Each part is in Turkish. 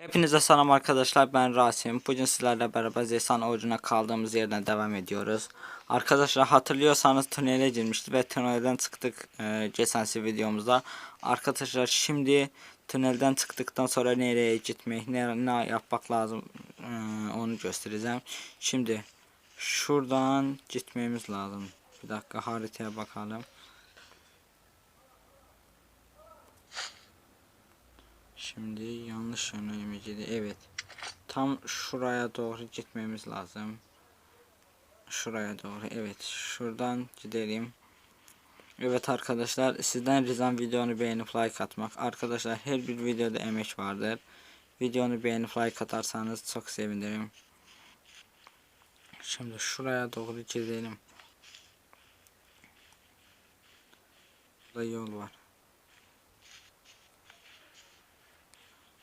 Hepinize selam arkadaşlar ben Rasim. Bugün sizlerle beraber Zesan orucuna kaldığımız yerden devam ediyoruz. Arkadaşlar hatırlıyorsanız tünele girmişti ve tünelden çıktık e, videomuzda. Arkadaşlar şimdi tünelden çıktıktan sonra nereye gitmek, ne, ne yapmak lazım e, onu göstereceğim. Şimdi şuradan gitmemiz lazım. Bir dakika haritaya bakalım. Şimdi yanlış gidiyor? Evet. Tam şuraya doğru gitmemiz lazım. Şuraya doğru. Evet. Şuradan gidelim. Evet arkadaşlar sizden ricam videonu beğenip like atmak. Arkadaşlar her bir videoda emek vardır. Videonu beğenip like atarsanız çok sevinirim. Şimdi şuraya doğru gidelim. Burada yol var.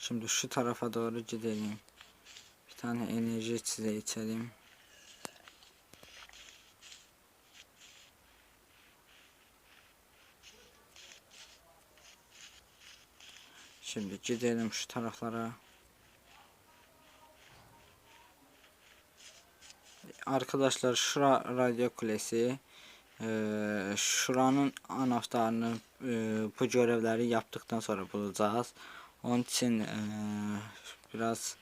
Şimdi şu tarafa doğru gidelim. Bir tane enerji size içelim. Şimdi gidelim şu taraflara. Arkadaşlar şura radyo kulesi. Ee, şuranın anahtarını e, bu görevleri yaptıktan sonra bulacağız. Onun için e, biraz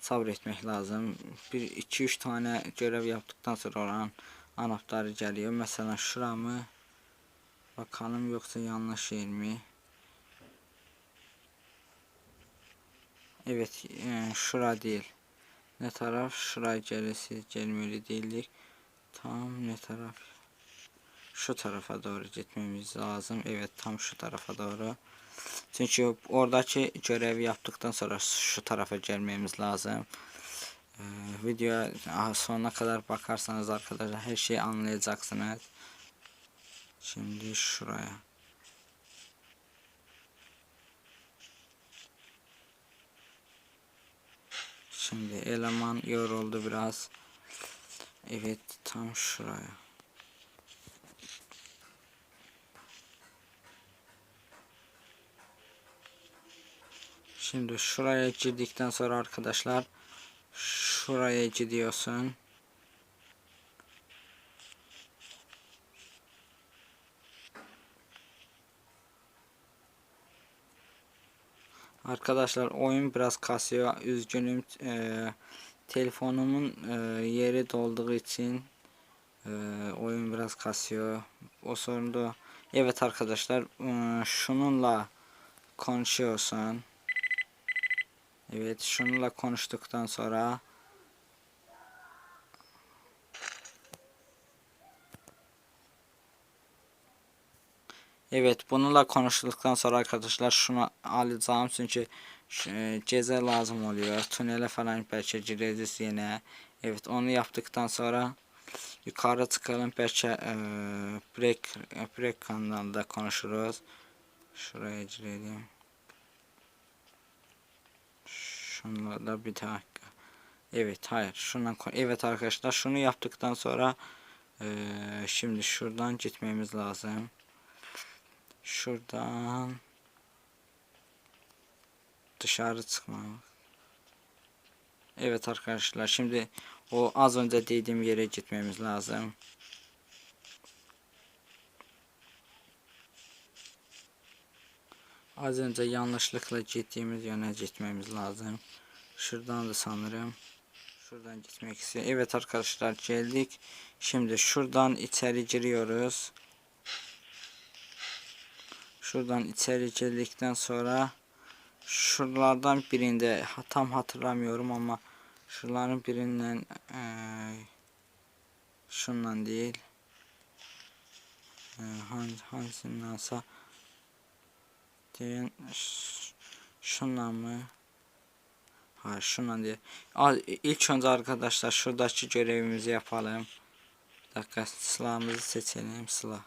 sabretmek lazım. Bir iki üç tane görev yaptıktan sonra oranın anahtarı geliyor. Mesela şura mı? Bakalım yoksa yanlış yer mi? Evet, e, şura değil. Ne taraf? Şuraya gelesi gelmeli değildik. Tam ne taraf? Şu tarafa doğru gitmemiz lazım. Evet, tam şu tarafa doğru. Çünkü oradaki görevi yaptıktan sonra şu tarafa gelmemiz lazım. Ee, videoya sonuna kadar bakarsanız arkadaşlar her şeyi anlayacaksınız. Şimdi şuraya. Şimdi eleman yoruldu biraz. Evet tam şuraya. Şimdi şuraya girdikten sonra arkadaşlar şuraya gidiyorsun. Arkadaşlar oyun biraz kasıyor. Üzgünüm. Ee, telefonumun e, yeri dolduğu için e, oyun biraz kasıyor. O sorun da Evet arkadaşlar e, şununla konuşuyorsun. Evet şununla konuştuktan sonra Evet bununla konuştuktan sonra arkadaşlar şunu alacağım çünkü e, ceza lazım oluyor. Tünele falan belki gireceğiz yine. Evet onu yaptıktan sonra yukarı çıkalım belki e, break, break kanalında konuşuruz. Şuraya girelim. Da bir dakika. Evet hayır şundan evet arkadaşlar şunu yaptıktan sonra e, şimdi şuradan gitmemiz lazım. Şuradan dışarı çıkmak. Evet arkadaşlar şimdi o az önce dediğim yere gitmemiz lazım. Az önce yanlışlıkla gittiğimiz yöne gitmemiz lazım. Şuradan da sanırım. Şuradan gitmek istiyor. Evet arkadaşlar geldik. Şimdi şuradan içeri giriyoruz. Şuradan içeri girdikten sonra şuralardan birinde tam hatırlamıyorum ama şuraların birinden e, şundan değil e, hangisindense diyen şundan mı Hayır şundan değil. Al, ilk önce arkadaşlar şuradaki görevimizi yapalım. Bir dakika silahımızı seçelim. Silah.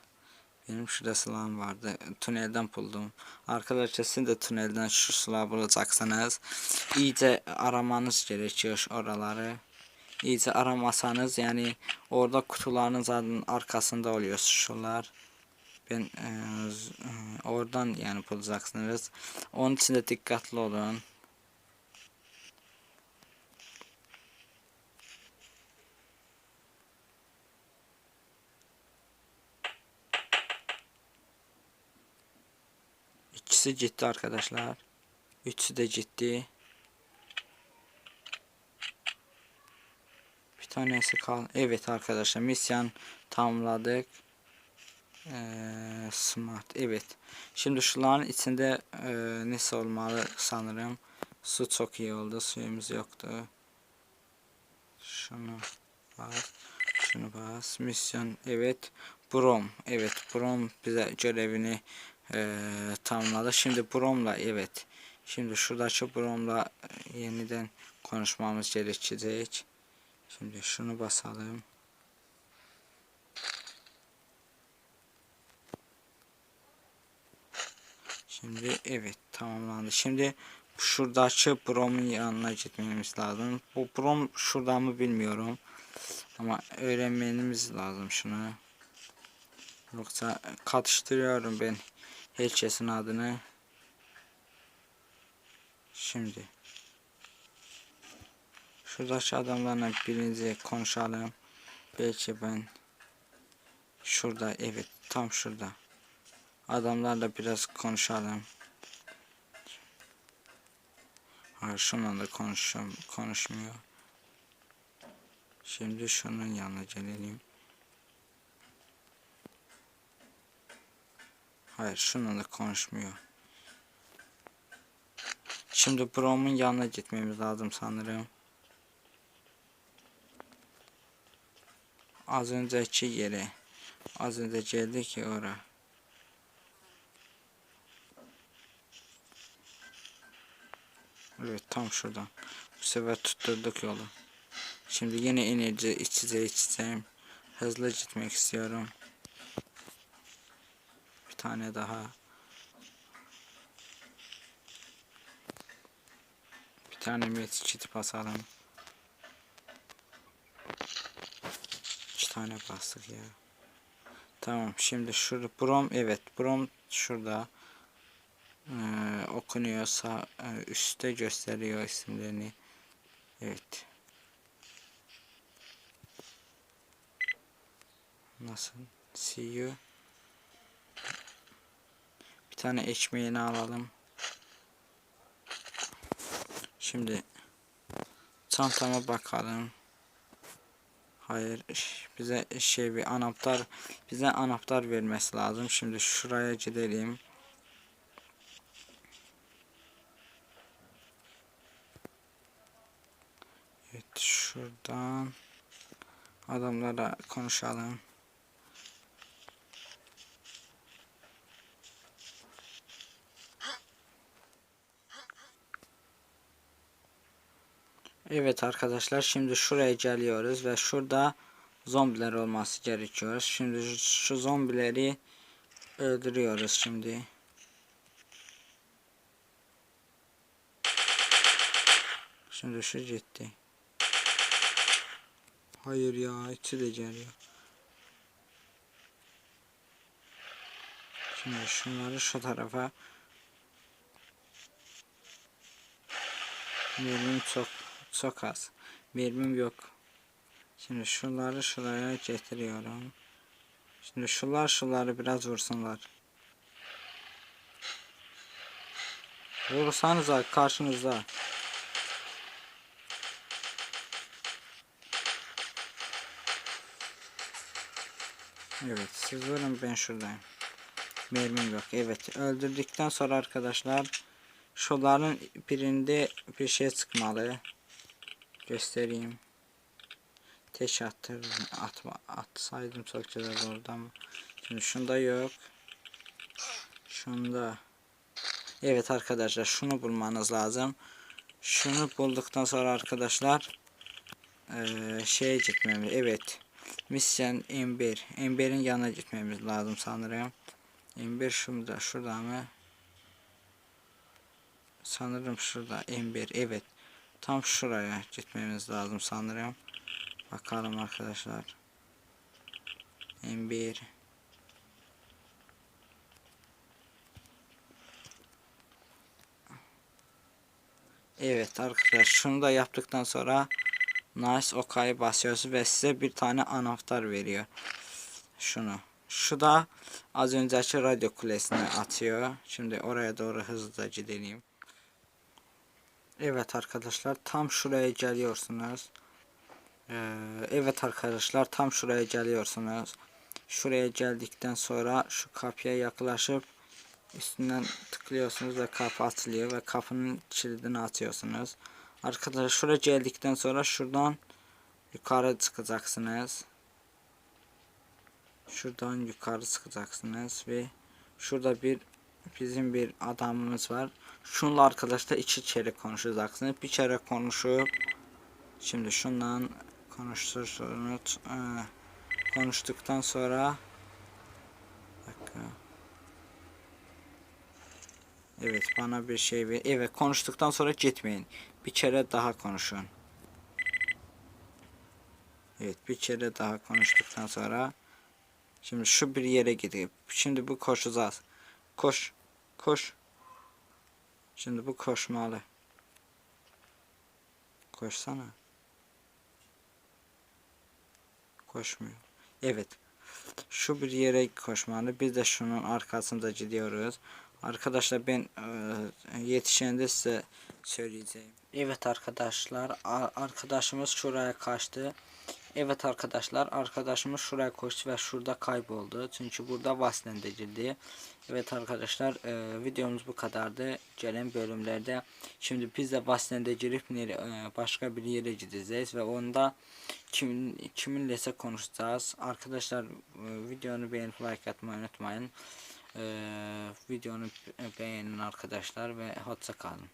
Benim şurada silahım vardı. Tünelden buldum. Arkadaşlar siz de tünelden şu silahı bulacaksınız. İyice aramanız gerekiyor oraları. İyice aramasanız yani orada kutuların zaten arkasında oluyor şunlar. Ben e, e, oradan yani bulacaksınız. Onun için de dikkatli olun. İkisi ciddi arkadaşlar. Üçü de ciddi. Bir tanesi kal. Evet arkadaşlar misyan tamamladık. Ee, smart. Evet. Şimdi şuların içinde e, nesi olmalı sanırım. Su çok iyi oldu. Suyumuz yoktu. Şunu bas. Şunu bas. Misyon. Evet. Brom. Evet. Brom bize görevini e, tamamladı. Şimdi Brom'la evet. Şimdi şuradaki Brom'la e, yeniden konuşmamız gerekecek. Şimdi şunu basalım. Şimdi evet tamamlandı. Şimdi şuradaki Brom'un yanına gitmemiz lazım. Bu Brom şurada mı bilmiyorum. Ama öğrenmemiz lazım şunu. Yoksa katıştırıyorum ben herkesin adını. Şimdi şuradaki adamlarla birinci konuşalım. Belki ben şurada evet tam şurada. Adamlarla biraz konuşalım. Hayır şununla da konuşuyorum, konuşmuyor. Şimdi şunun yanına gelelim. Hayır şununla konuşmuyor. Şimdi Brom'un yanına gitmemiz lazım sanırım. Az önceki yere. Az önce geldi ki ora. Evet tam şuradan. Bu sefer tutturduk yolu. Şimdi yine enerji içeceği içeceğim. Hızlı gitmek istiyorum. Bir tane daha. Bir tane medkit basalım. İki tane bastık ya. Tamam şimdi şurada brom evet brom şurada ee, okunuyorsa e, üstte gösteriyor isimlerini. Evet. Nasıl? See you. Bir tane ekmeğini alalım. Şimdi çantama bakalım. Hayır bize şey bir anahtar bize anahtar vermesi lazım. Şimdi şuraya gidelim. Şuradan adamlara konuşalım. Evet arkadaşlar şimdi şuraya geliyoruz ve şurada zombiler olması gerekiyor. Şimdi şu zombileri öldürüyoruz şimdi. Şimdi şu gitti. Hayır ya içi de geliyor. Şimdi şunları şu tarafa Mermim çok çok az. Mermim yok. Şimdi şunları şuraya getiriyorum. Şimdi şular şuları biraz vursunlar. Vursanıza karşınızda. Evet siz vurun ben şuradayım. Mermim yok. Evet öldürdükten sonra arkadaşlar şuların birinde bir şey çıkmalı. Göstereyim. Teş attır, atma, atsaydım çok güzel olurdu ama. Şimdi şunda yok. Şunda. Evet arkadaşlar şunu bulmanız lazım. Şunu bulduktan sonra arkadaşlar ee, şeye gitmemiz. Evet. Misyon Ember. Ember'in yanına gitmemiz lazım sanırım. Ember şurada, şurada mı? Sanırım şurada Ember. Evet. Tam şuraya gitmemiz lazım sanırım. Bakalım arkadaşlar. Ember. Evet arkadaşlar şunu da yaptıktan sonra Nice OK'yı basıyorsunuz ve size bir tane anahtar veriyor. Şunu. şu da az önceki radyo kulesini atıyor. Şimdi oraya doğru hızlıca gidelim. Evet arkadaşlar tam şuraya geliyorsunuz. Ee, evet arkadaşlar tam şuraya geliyorsunuz. Şuraya geldikten sonra şu kapıya yaklaşıp üstünden tıklıyorsunuz ve kapı açılıyor ve kapının kilidini atıyorsunuz. Arkadaşlar şuraya geldikten sonra şuradan yukarı çıkacaksınız. Şuradan yukarı çıkacaksınız ve şurada bir bizim bir adamımız var. Şunla arkadaşlar iki kere konuşacaksınız. Bir kere konuşup şimdi şundan konuştursunuz. Ee, konuştuktan sonra. Evet bana bir şey ver. Evet konuştuktan sonra gitmeyin. Bir kere daha konuşun. Evet bir kere daha konuştuktan sonra şimdi şu bir yere gidip şimdi bu koşacağız. Koş. Koş. Şimdi bu koşmalı. Koşsana. Koşmuyor. Evet. Şu bir yere koşmalı. Biz de şunun arkasında gidiyoruz. Arkadaşlar ben e, yetişende size söyleyeceğim. Evet arkadaşlar. Arkadaşımız şuraya kaçtı. Evet arkadaşlar. Arkadaşımız şuraya koştu ve şurada kayboldu. Çünkü burada vaslendirdi. Evet arkadaşlar e, videomuz bu kadardı. Gelen bölümlerde şimdi biz de Vaslende girip e, başka bir yere gideceğiz ve onda kimin kiminlese konuşacağız. Arkadaşlar e, videonu beğenip like atmayı unutmayın. E, videonu beğenin arkadaşlar ve hoşça kalın.